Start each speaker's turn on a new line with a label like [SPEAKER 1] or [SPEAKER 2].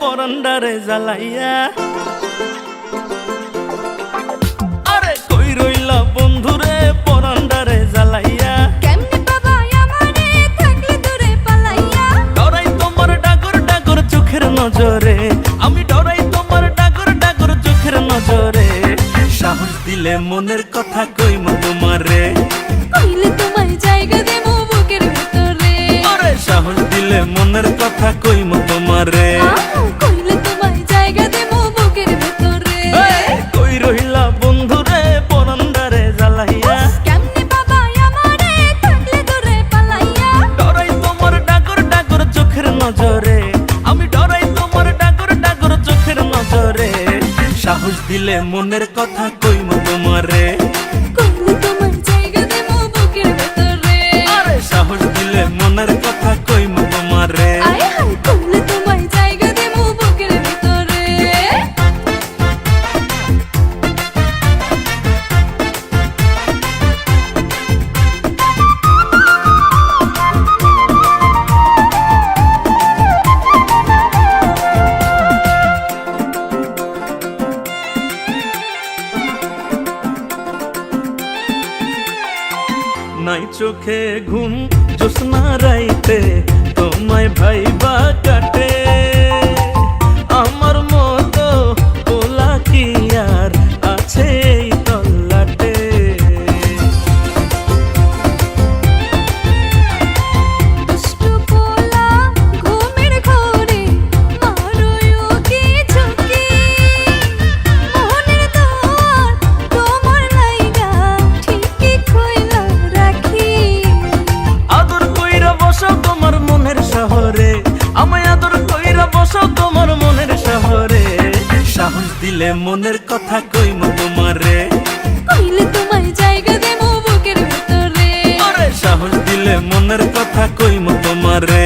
[SPEAKER 1] পরান্ডারে জ্বালাইয়া। আরে কই রইলা বন্ধুরে পরান্ডারে জ্বালাইয়া।
[SPEAKER 2] কেমনে বাবা আমারে থাকলে দূরে পালাইয়া?
[SPEAKER 1] ডরাই তোমার ডাগর ডাগর চোখের নজরে। আমি ডরাই তোমার ডাগর ডাগর চোখের নজরে। সাহস দিলে মনের কথা কইম তোমারে।
[SPEAKER 2] কইলে তোমায় জায়গা দেবো বুকের ভেতরে।
[SPEAKER 1] আরে সাহস দিলে মনের কথা কইম তোমারে নজরে। আমি ডরাই তোমার ডাগর ডাগর চোখের নজরে। সাহস দিলে মনের কথা কইম তোমারে। নাই চোখে ঘুম জোসনা রাইতে তোমায় ভাইবা কাটে।
[SPEAKER 2] আমায়
[SPEAKER 1] আদর কইরা বসো তোমার মনের শহরে। সাহস দিলে মনের কথা কইম তোমারে। কইলে তোমায় জায়গা দেবো বুকের ভিতরে। সাহস দিলে মনের কথা কইম তোমারে।